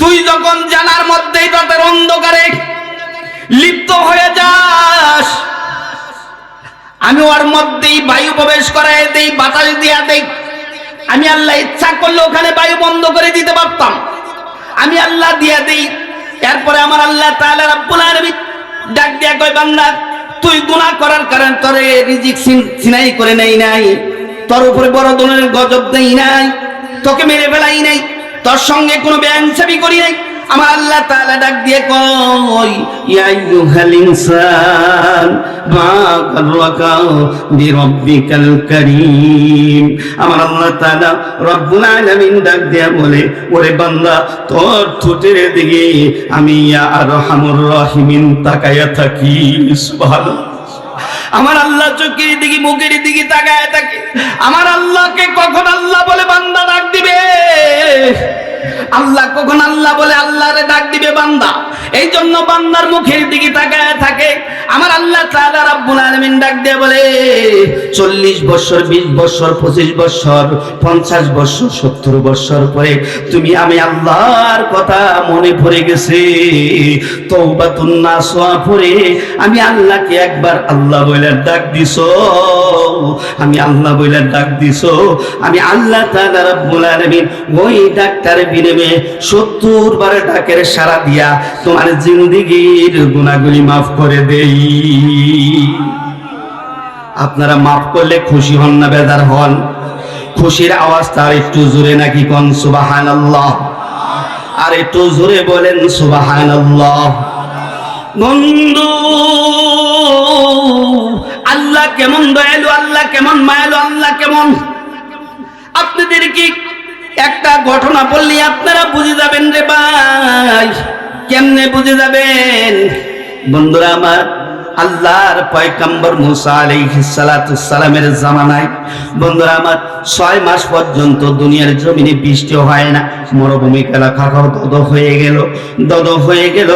তুই যখন জানার মধ্যেই রাতের অন্ধকারে লিপ্ত হয়ে যাস, আমি ওর মধ্যেই বায়ু প্রবেশ করাই দেই, বাতাস দিয়া দেই। আমি আল্লাহ ইচ্ছা করলে ওখানে বায়ু বন্ধ করে দিতে পারতাম। আমি আল্লাহ দিয়া দেই। এরপরে আমার আল্লাহ তাআলা রাব্বুল আলামিন ডাক দিয়া কয়, বান্দা, তুই গুনাহ করার কারণে তোরে রিজিক সিনাই করে নেই নাই। তোর উপরে বড় ধরনের গজব দেই নাই, তোকে মেরে ফেলাই নাই, তোর সঙ্গে কোনো বেআইনসাবি করি নাই। আমার আল্লাহ তাআলা ডাক দিয়ে কই ইয়া মা আমার ডাক বলে, ওরে আমি ইয়া আরহামুর রাহিমিন তাকায়া থাকি, সুবহানাল্লাহ। আমার আল্লাহ চোখের দিকে, মুখের দিকে তাকায় থাকে। আমার আল্লাহকে কখন আল্লাহ বলে বান্দা ডাক দিবে? আল্লাহ কখন আল্লাহ বলে আল্লাহরে ডাক দিবে বান্দা? এই জন্য বান্দার মুখের দিকে তাকায় থাকে। আমার আল্লাহ তাআলা রাব্বুল আলামিন ডাক দিয়ে বলে 40 বছর 20 বছর 25 বছর 50 বছর 70 বছর পরে তুমি আমি আল্লাহর কথা মনে পড়ে গেছে। তওবাতুন নাসওয়া পড়ে আমি আল্লাহকে একবার আল্লাহ বলে ডাক দিছো। আমি আল্লাহ বলে ডাক দিছো। আমি আল্লাহ তাআলা রাব্বুল আলামিন ওই ডাক্তার 70 বার ডাকের সারা দিয়া তোমার জিন্দেগীর গুনাহগুলি মাফ করে দেই। আপনারা মাফ করলে খুশি হন না বেদার হন। খুশির আওয়াজ তার একটু জোরে নাকি কোন, সুবহানাল্লাহ। আর একটু জোরে বলেন, সুবহানাল্লাহ। বন্ধু, আল্লাহ কেমন দয়ালু, আল্লাহ কেমন মায়ালু, আল্লাহ কেমন? আপনাদের কি একটা ঘটনা বললে আপনারা বুঝে যাবেন রে ভাই। কেমনে বুঝে যাবেন? বন্ধুরা আমার আল্লাহর পয়গম্বর মুসা আলাইহিস সালামের জামানায়। বন্ধুরা, আমার ছয় মাস পর্যন্ত দুনিয়ার জমিনে বৃষ্টি হয় না। মরুভূমি এলাকা দদ হয়ে গেল, দদ হয়ে গেল।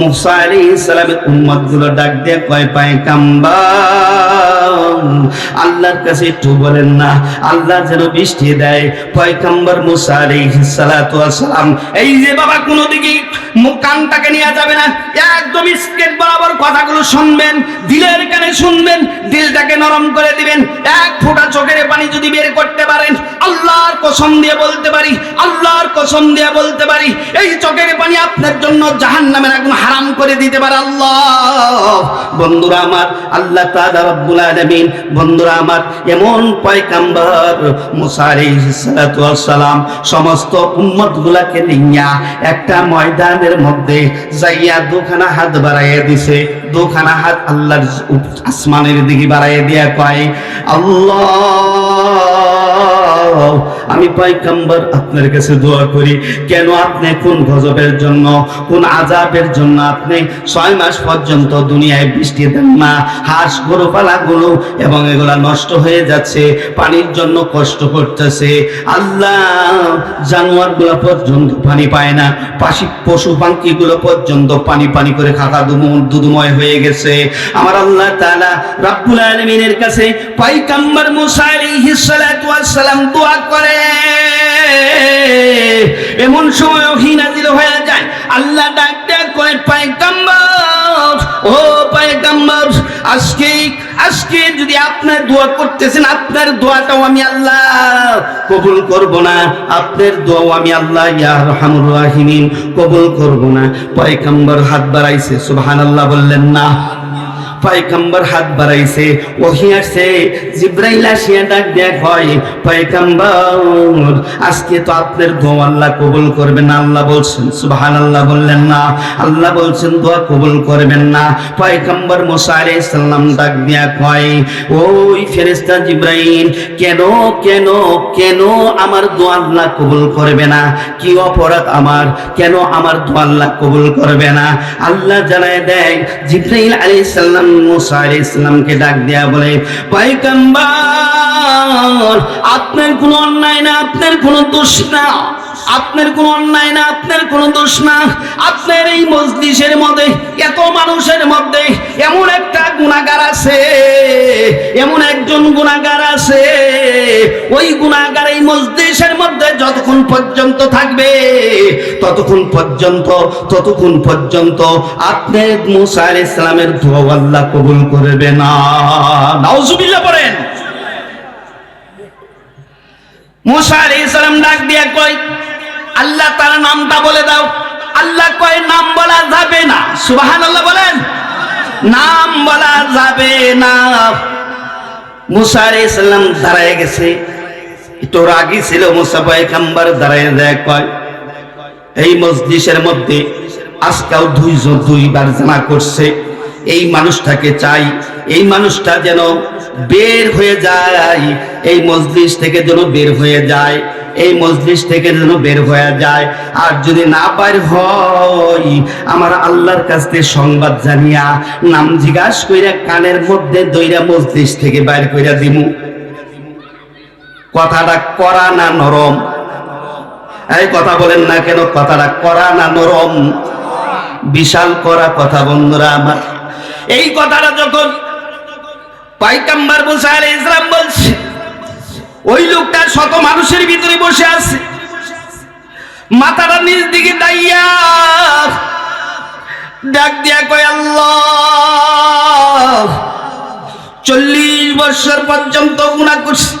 মুসা আলাইহিস সালামের উম্মতগুলো ডাক দিয়ে কয়, পায়গাম্বার, আল্লাহর কাছে একটু বলেন না, আল্লাহ যেন বৃষ্টি দেয়। পয়গম্বর মুসা আলাইহিস সালাম, এই যে বাবা কোনো দিকে কানটাকে নেওয়া যাবে না। একদম স্কেট বরাবর কথাগুলো শুনবেন, দিলের কানে শুনবেন, দিলটাকে নরম করে দিবেন। এক ফোঁটা চোখের পানি যদি বের করতে পারেন, আল্লাহর কসম দিয়ে বলতে পারি, আল্লাহর কসম দিয়ে বলতে পারি, এই চোখের পানি আপনার জন্য জাহান্নামের আগুন হারাম করে দিতে পারে আল্লাহ। বন্ধুরা আমার, আল্লাহ তাআলা রব্বুল বন্ধুরা আমার, এমন পয়গাম্বর মুসা আলাইহিস সালাম, সমস্ত উম্মতগুলাকে নিয়া একটা ময়দানের মধ্যে যাইয়া দুখানা হাত বাড়াইয়া দিছে। দুখানা হাত আল্লাহর আসমানের দিকে বাড়াইয়া দিয়া কয়, আল্লাহ আমি পয়গম্বর আপনার কাছে দোয়া করি, কেন আপনি কোন গজবের জন্য, কোন আজাবের জন্য আপনি ছয় মাস পর্যন্ত দুনিয়ায় বৃষ্টি দেন না, হাঁস গরু পালাগুলো এবং এগুলা নষ্ট হয়ে যাচ্ছে, পানির জন্য কষ্ট করতেছে। আল্লাহ জানোয়ারগুলো পর্যন্ত পানি পায় না, পাশি পশু পাখি গুলো পর্যন্ত পানি পানি করে খাতা দুমু- দুধময় হয়ে গেছে। আমার আল্লাহ তাআলা রাব্বুল আলামিনের কাছে পয়গম্বর মুসা আলাইহিস সালাতু ওয়াস সালাম দোয়া করে। এমন সময় ওহী নাজিল হয়ে যায়। আল্লাহ ডাক ডাক করে পয়গম্বর, ও পয়গম্বর, আজকে আজকে যদি আপনার দোয়া করতেছেন, আপনার দোয়াটাও আমি আল্লাহ কবুল করব না। আপনার দোয়াও আমি আল্লাহ, ইয়া রহমানুর রাহিমিন, কবুল করব না। পয়গম্বর হাত বাড়াইছে, সুবহানাল্লাহ বললেন, না। পয়গম্বর হাত বাড়াইছে, ওহি আসছে, জিব্রাইল আসিয়া ডাক দেখ হয়, পয়গম্বর, আজকে তো আপনার দোয়া আল্লাহ কবুল করবেন আল্লাহ বলছেন, সুবহানাল্লাহ বললেন না। আল্লাহ বলছেন, দোয়া কবুল করবেন না। পয়গম্বর মুসা আলাইহিস সালাম ডাক দিয়া কয় ওই ফেরেশতা জিব্রাইল, কেন কেন কেন আমার দোয়া আল্লাহ কবুল করবে না? কি অপরাধ আমার? কেন আমার দোয়া আল্লাহ কবুল করবে না? আল্লাহ জানায় দেয়, জিব্রাইল আলাইহিস সালাম মুসা আলাইহিস সালামকে ডাক দেয়া বলে পয়গম্বর আপনার কোনো অন্যায় না, আপনার কোনো দোষ না। আপনার কোনো অন্যায় না, আপনার কোনো দোষ না। আপনার এই মজলিসের মধ্যে, এত মানুষের মধ্যে এমন একটা গুণাগার আছে, এমন একজন গুণাগার আছে। ওই গুণাগার এই মজলিসের মধ্যে যতক্ষণ পর্যন্ত থাকবে, ততক্ষণ পর্যন্ত ততক্ষণ পর্যন্ত আপনি মুসা আলাইহিস সালামের দোয়া আল্লাহ কবুল করবে না। নাউজুবিল্লাহ পড়েন। মুসা আলাইহিস ডাক দিয়া কয়, আল্লাহ তার নামটা বলে দাও। আল্লাহ কয়, নাম বলা যাবে না। সুবহানাল্লাহ বলেন, নাম বলা যাবে না। মুসা আলাইহিস সালাম দাঁড়ায় গেছে। একটু রাগি ছিল মুসা পয়গম্বর, দাঁড়ায় দেয় কয়, এই মসজিদের মধ্যে আজকাল দুইজন দুইবার জানা করছে। এই মানুষটাকে চাই, এই মানুষটা যেন বের হয়ে যায়, এই মসজিদ থেকে যেন বের হয়ে যায়, এই মসজিদ থেকে যেন বের হয়ে যায়। আর যদি না পার হয় আমার আল্লাহর কাছ থেকে সংবাদ জানিয়া নাম জিজ্ঞাস কইরা কানের মধ্যে দইরা মসজিদ থেকে বাইর কইরা দিমু। কথাটা করা না নরম? এই কথা বলেন না কেন? কথাটা করা না নরম? বিশাল করা কথা বন্ধুরা আমার। এই কথাটা যখন পাইকাম্বার মুসা আলাইহিস ইসলাম বলছে, ওই লোকটা শত মানুষের ভিতরে বসে আছে। মাথাটা নিজ দিকে দাইয়া ডাক দিয়া কয়, আল্লাহ, চল্লিশ বছর পর্যন্ত গুণা করছি।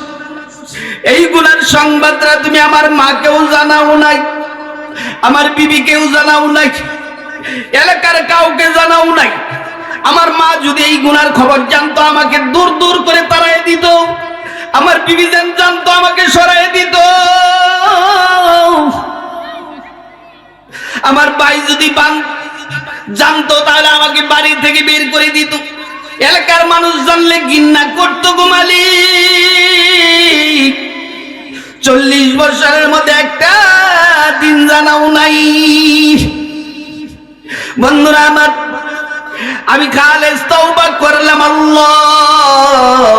এই গুণার সংবাদটা তুমি আমার মাকেও জানাও নাই, আমার বিবিকেও জানাও নাই, এলাকার কাউকে জানাও নাই। আমার মা যদি এই গুনার খবর জানতো, আমাকে দূর দূর করে তাড়াই দিত। আমার বিবি যেন জানতো, আমাকে সরাই দিত। আমার ভাই যদি জানতো, তাহলে আমাকে বাড়ি থেকে বের করে দিত। এলাকার মানুষ জানলে গিন্না করতো গোমালি চল্লিশ বছরের মধ্যে একটা দিন জানাও নাই। বন্ধুরা, আমার আমি খালেজ তওবা করলাম, আল্লাহ।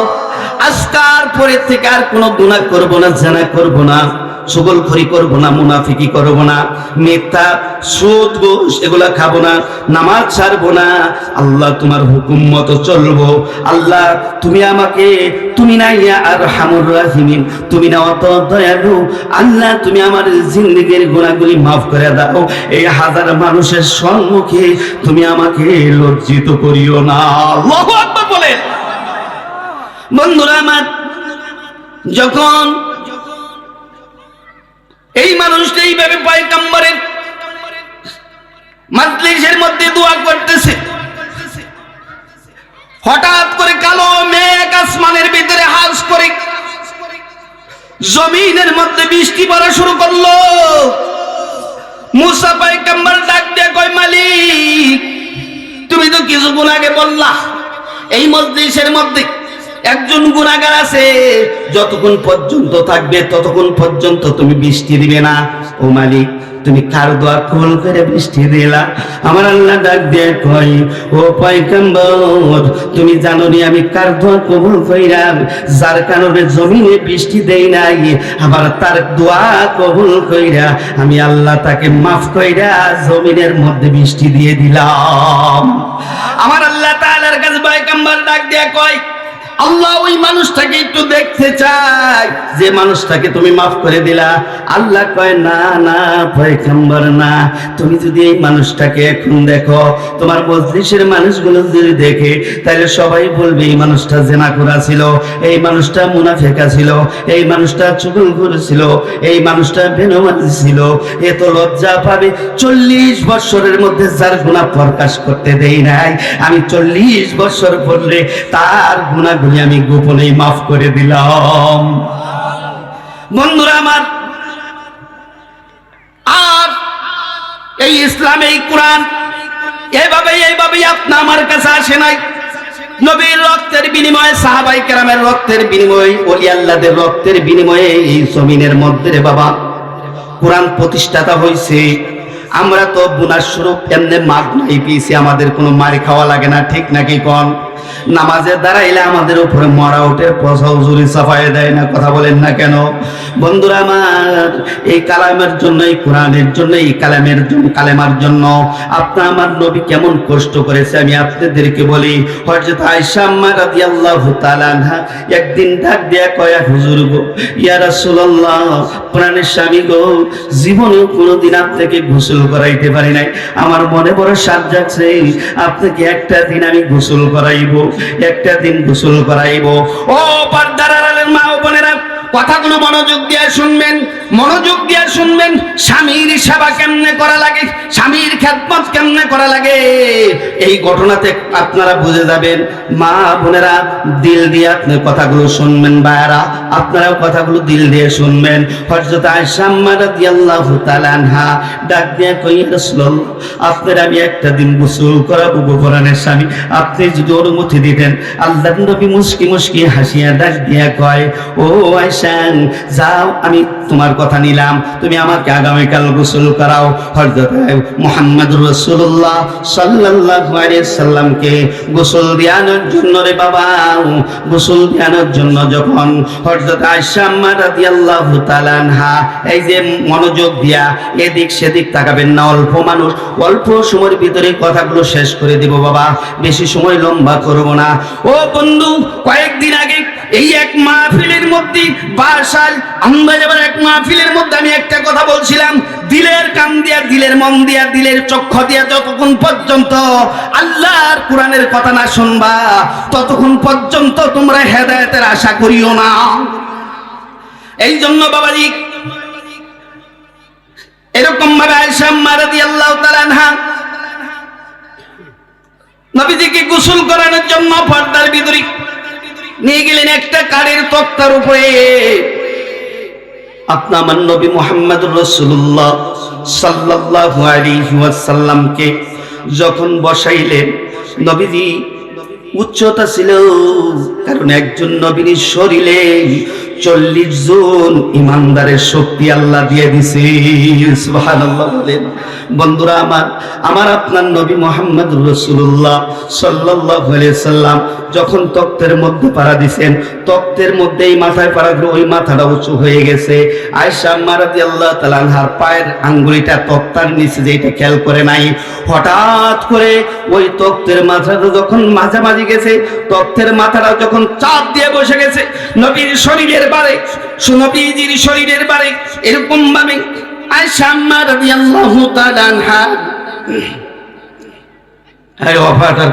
আজকার পরে থেকে আর কোনো গুণা করব না, জানা করব না। সুগল খড়ি করব না, মুনাফিকি করব না, মিথ্যা, সুদ, ঘুষ এগুলা খাব না, নামাজ ছাড়বো না। আল্লাহ তোমার হুকুম মতো চলবো। আল্লাহ, তুমি আমাকে, তুমি না ইয়া আর হামুর রাহিমিন, তুমি না অত দয়ালু। আল্লাহ, তুমি আমার জিন্দগির গুণাগুলি মাফ করে দাও। এই হাজার মানুষের সম্মুখে তুমি আমাকে লজ্জিত করিও না। বলেন। বন্ধুরা আমার, যখন এই মানুষটা এইভাবে পয়গম্বরের মাজলিসের মধ্যে দোয়া করতেছে। হঠাৎ করে কালো মেঘ আসমানের ভিতরে হাস করে জমিনের মধ্যে বৃষ্টি পড়া শুরু করল। মুসা পয়গম্বর ডাক দিয়ে কয়, মালিক, তুমি তো কিছুক্ষণ আগে বললা। এই মজলিসের মধ্যে একজন গুণাগার আছে, যতক্ষণ পর্যন্ত থাকবে ততক্ষণ পর্যন্ত তুমি বৃষ্টি দিবে না। ও মালিক, তুমি কার দোয়া কবুল করে বৃষ্টি দিলা? আমার আল্লাহ ডাক দিয়ে কই ও পয়গম্বর, তুমি জানো নি আমি কার দোয়া কবুল কইরাম যার কারণে জমিনে বৃষ্টি দেই নাই, আবার তার দোয়া কবুল কইরা আমি আল্লাহ তাকে মাফ কইরা জমিনের মধ্যে বৃষ্টি দিয়ে দিলাম। আমার আল্লাহ তাআলার কাছে পয়গম্বর ডাক দিয়ে কয় আল্লাহ ওই মানুষটাকে একটু দেখতে চাই যে মানুষটাকে তুমি মাফ করে দিলা। আল্লাহ কয়, না না, পয়গম্বর, না। তুমি যদি এই মানুষটাকে এখন দেখো, তোমার মজলিসের মানুষগুলো যদি দেখে, তাহলে সবাই বলবে, এই মানুষটা জেনা করা ছিল, এই মানুষটা মুনা মুনাফেকা ছিল, এই মানুষটা চুগল করেছিল এই মানুষটা বেনমাজি ছিল। এ তো লজ্জা পাবে। চল্লিশ বছরের মধ্যে যার গুণা প্রকাশ করতে দেই নাই, আমি চল্লিশ বছর পড়লে তার গুণাগুলি আমি গোপনেই মাফ করে দিলাম। বন্ধুরা আমার, আর এই ইসলাম, এই কোরআন এইভাবে এইভাবেই আপনি আমার কাছে আসে নাই। নবীর রক্তের বিনিময়ে, সাহাবাই কেরামের রক্তের বিনিময়ে অলি আল্লাদের রক্তের বিনিময়ে এই জমিনের মধ্যে রে বাবা, কোরআন প্রতিষ্ঠাতা হয়েছে আমরা তো বুনার স্বরূপ এমনি মাগ নাই পেয়েছি আমাদের কোনো মারি খাওয়া লাগে না, ঠিক নাকি কন? নামাজে দাঁড়াইলে আমাদের উপরে মরা উঠে পয়সা উজুরি সাফাই দেয় না, কথা বলেন না কেন? বন্ধুরা আমার, এই কালামের জন্য এই কোরআনের জন্য এই কালামের জন্য, কালেমার জন্য আপনার আমার নবী কেমন কষ্ট করেছে, আমি আপনাদেরকে বলি। হযরত আয়েশা আম্মা রাদিয়াল্লাহু তাআলা একদিন ডাক দিয়া কয়া, হুজুর গো, ইয়া রাসূলুল্লাহ, প্রাণের স্বামী গো জীবনেও কোনোদিন আপনাকে গোসল করাইতে পারি নাই। আমার মনে বড় সাত যাচ্ছে আপনাকে একটা দিন আমি গোসল করাইব। একটা দিন গোসল করাইব। ও পর্দার মা বোনেরা কথাগুলো মনোযোগ দিয়ে শুনবেন, মনোযোগ দিয়ে শুনবেন, স্বামীর সেবা কেমনে করা লাগে, স্বামীর খেদমত কেমনে করা লাগে? এই ঘটনাতে আপনারা বুঝে যাবেন, মা বোনেরা, দিল দিয়ে আপনি কথাগুলো শুনবেন বায়ারা আপনারাও কথাগুলো দিল দিয়ে শুনবেন। হযরত আয়েশা আম্মা রাদিয়াল্লাহু তাআলা আনহা ডাক দিয়ে কই রাসূলুল্লাহ, আপনার আমি একটা দিন গোসল করাবো গো স্বামী, আপনি যদি অনুমতি দিতেন আল্লাহ নবী মুস্কি মুস্কি হাসিয়া ডাক দিয়া কয়, ও আয়েশা যাও, আমি তোমার কথা নিলাম। তুমি আমাকে আগামীকাল গোসল করাও। হযরত মুহাম্মদ রসুল্লাহ আলাইহি সাল্লামকে গোসল দেওয়ানোর জন্য রে বাবা, গোসল দেওয়ানোর জন্য যখন হযরত আয়েশা আম্মা রাদিয়াল্লাহু তাআলা এই যে মনোযোগ দিয়া এদিক সেদিক তাকাবেন না, অল্প মানুষ, অল্প সময়ের ভিতরে কথাগুলো শেষ করে দেব বাবা। বেশি সময় লম্বা করব না। ও বন্ধু, কয়েকদিন আগে এই এক মাহফিলের মধ্যে বাসাল আমরা যাবার এক মাহফিলের মধ্যে আমি একটা কথা বলছিলাম, দিলের কান দিয়া, দিলের মন দিয়া, দিলের চক্ষু দিয়া যতক্ষণ পর্যন্ত আল্লাহর কোরআনের কথা না শুনবা, ততক্ষণ পর্যন্ত তোমরা হেদায়েতের আশা করিও না। এই জন্য বাবাজি এরকম ভাবে আয়েশা রাদিয়াল্লাহু তাআলা আনহা নবীজিকে গোসল করানোর জন্য পর্দার ভিতরে নিয়ে গেলেন একটা কারের তক্তার উপরে। আপনা আমার নবী মোহাম্মদ রসুল্লাহ সাল্লাহ আলিহাসাল্লামকে যখন বসাইলেন, নবীজি উচ্চতা ছিল, কারণ একজন নবীর শরীরে চল্লিশ জন ইমানদারের শক্তি আল্লাহ দিয়ে দিছে। বন্ধুরা আমার আমার আপনার নবী মোহাম্মদ রসুল্লাহ আলাইহি সাল্লাম যখন তক্তের মধ্যে পাড়া দিছেন, তক্তের মধ্যে এই মাথায় পাড়া দিল, ওই মাথাটা উঁচু হয়ে গেছে। আয়েশা আম্মা রাদিয়াল্লাহু তাআলা আনহার পায়ের আঙ্গুলিটা তক্তার নিচে যে এটা খেয়াল করে নাই, হঠাৎ করে ওই তক্তের মাথাটা যখন মাঝামাঝি গেছে, তক্তের মাথাটা যখন চাপ দিয়ে বসে গেছে, নবীর শরীরের বারে সুনবীজির শরীরের বারে, এরকম ভাবে রাদিয়াল্লাহু তাআলা আনহা।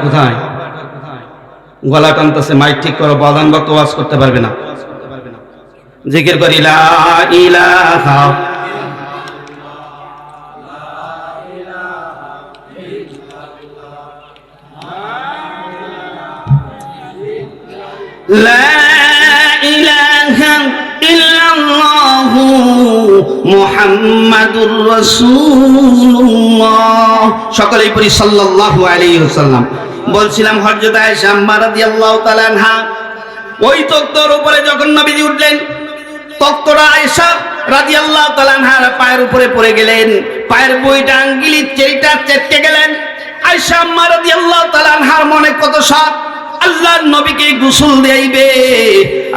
কোথায়? গলা টানতেছে মাইক ঠিক করো বাদান বা তো ওয়াজ করতে পারবে না। জিকির করি, লা ইলাহা মুহাম্মাদুর রাসূলুল্লাহ। সকলেই পড়ি সাল্লাল্লাহু আলাইহি ওয়াসাল্লাম। বলছিলাম, হযরত আয়েশা আম্মা রাদিয়াল্লাহু তাআলা আনহা, ওই তক্তর উপরে যখন নবীজি উঠলেন, তক্তরা আয়েশা রাদিয়াল্লাহু তাআলা আনহার পায়ের উপরে পড়ে গেলেন। পায়ের বইটা আঙ্গুলি চেইটা চেটকে গেলেন। আয়েশা আম্মা রাদিয়াল্লাহু তাআলা আনহার মনে কত সাথ আল্লাহর নবীকে গোসল দেইবে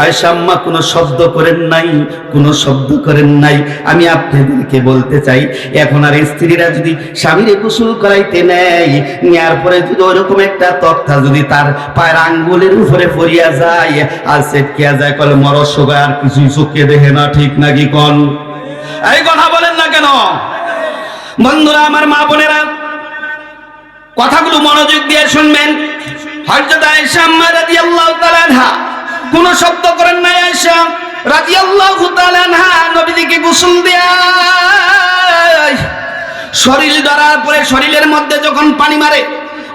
আয়েশা আম্মা, কোনো শব্দ করেন নাই, কোনো শব্দ করেন নাই। আমি আপনাদেরকে বলতে চাই, এখন আর স্ত্রীরা যদি স্বামীরে গোসল করাইতে নেয়, নেয়ার পরে যদি ওরকম একটা তক্তা যদি তার পায়ের আঙ্গুলের উপরে পড়িয়া যায়, আর সেটকিয়া যায়, কলে মরস আর কিছুই চোখে দেখে না, ঠিক নাকি কন? এই কথা বলেন না কেন? বন্ধুরা, আমার মা বোনেরা, কথাগুলো মনোযোগ দিয়ে শুনবেন। হযরত আয়েশা আম্মা রাদিয়াল্লাহু তাআলা আনহা কোন শব্দ করেন নাই আয়েশা রাদিয়াল্লাহু তাআলা আনহা নবীজিকে গোসল দেয়। শরীর ধরার পরে শরীরের মধ্যে যখন পানি মারে,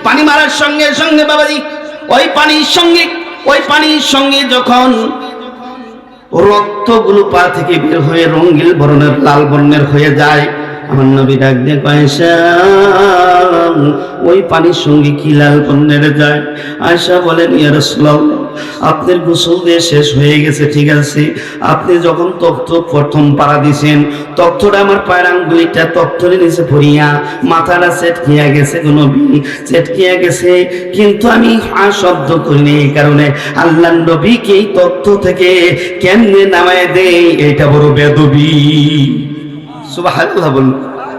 পানি মারার সঙ্গে সঙ্গে বাবাজি, ওই পানির সঙ্গে, ওই পানির সঙ্গে যখন রক্তগুলো পা থেকে বের হয়ে রঙিল বর্ণের, লাল বর্ণের হয়ে যায় আমার নবী ডাক ওই পানির সঙ্গে কি লাল বর্ণের যায়? আয়সা বলেন আপনার গোসল দিয়ে শেষ হয়ে গেছে, ঠিক আছে। আপনি যখন তক্ত প্রথম পাড়া দিছেন তক্তটা আমার পায়ের আঙ্গুলিটা তক্তরে নিচে পড়িয়া মাথাটা চেটকিয়া গেছে কোনো চেটকিয়া গেছে। কিন্তু আমি হা শব্দ করিনি এই কারণে। আল্লাহ নবীকে এই তথ্য থেকে কেমনে নামায় দেয় এটা বড় বেদবি। সুবাহ বলুন।